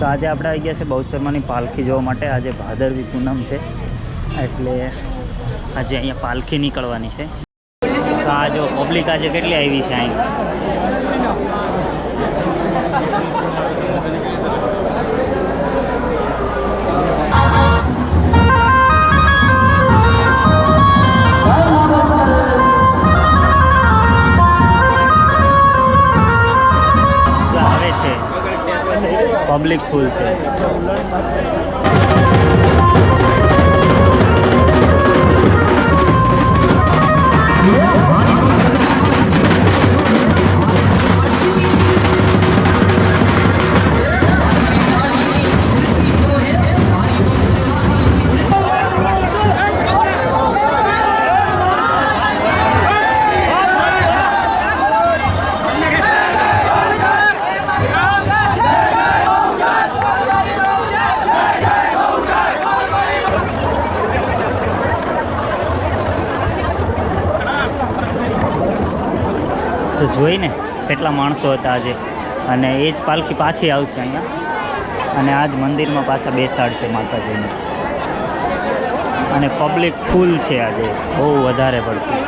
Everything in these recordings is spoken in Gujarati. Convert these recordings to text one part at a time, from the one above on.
તો આજે આપણે આવી ગયા છે બહુચરમાની પાલખી જોવા માટે. આજે ભાદરવી પૂનમ છે. એટલે આજે અહીંયા પાલખી નીકળવાની છે. તો આ જો પબ્લિક આજે કેટલી આવી છે અહીં? પબ્લિક ફૂલ છે. તો જોઈને કેટલા માણસો હતા આજે. અને એ જ પાલખી પાછી આવશે અહીંયા. અને આ જ મંદિરમાં પાછા બેસાડશે માતાજીને. અને પબ્લિક ફૂલ છે આજે. બહુ વધારે પડતી.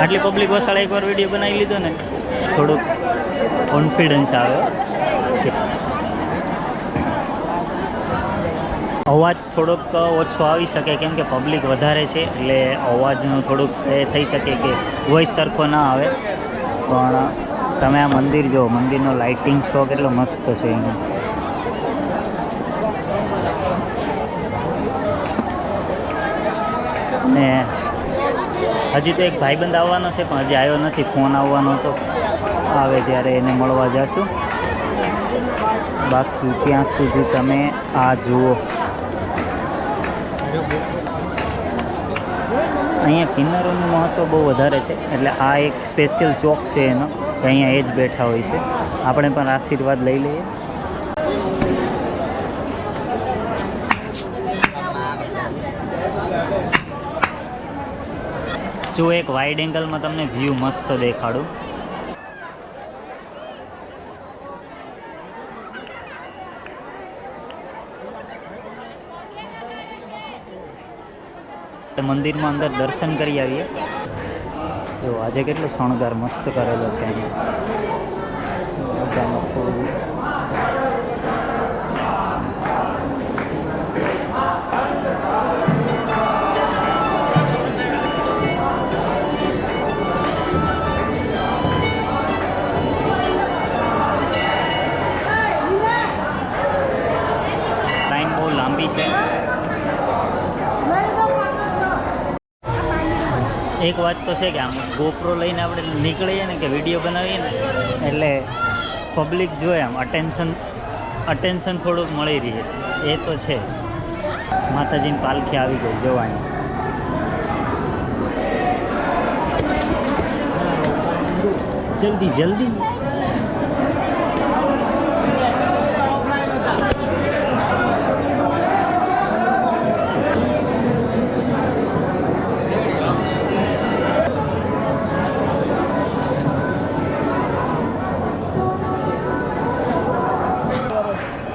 આટલી પબ્લિક વસાડે એકવાર વીડિયો બનાવી લીધો ને, થોડુંક કોન્ફિડન્સ આવે અવાજ થોડોક ઓછો આવી શકે કેમ કે પબ્લિક વધારે છે, એટલે અવાજનું થોડુંક એ થઈ શકે કે વોઇસ સરખો ના આવે. પણ તમે આ મંદિર જો, મંદિરનો લાઇટિંગ શો કેટલો મસ્ત છે એનો ને હજી તો એક ભાઈબંધ આવવાનો છે, પણ હજી આવ્યો નથી, ફોન આવવાનો તો આવે ત્યારે એને મળવા જશું. બાકી ત્યાં સુધી તમે આ જુઓ. અહીંયા કિન્નરોનું મહત્ત્વ બહુ વધારે છે. એટલે આ એક સ્પેશિયલ ચોક છે એનો. કે અહીંયા એ જ બેઠા હોય છે. આપણે પણ આશીર્વાદ લઈ લઈએ. જો એક વાઇડ એંગલમાં તમને વ્યૂ મસ્ત દેખાડું. મંદિરમાં અંદર દર્શન કરી આવીએ. જો આજે કેટલો શણગાર મસ્ત કરેલો છે. અહીંયા એક વાત તો છે કે આમ ગોપરો લઈને આપણે નીકળીએ ને કે વીડિયો બનાવીએ ને, એટલે પબ્લિક જોઈએ આમ અટેન્શન અટેન્શન થોડુંક મળી રહે. એ તો છે. માતાજીની પાલખી આવી ગઈ જોવાની. જલ્દી જલ્દી.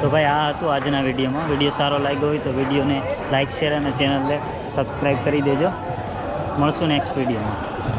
તો ભાઈ આ હતું આજના વિડીયોમાં. વીડિયો સારો લાગ્યો હોય તો વિડીયોને લાઇક શેર અને ચેનલને સબસ્ક્રાઈબ કરી દેજો. મળશું નેક્સ્ટ વિડીયોમાં.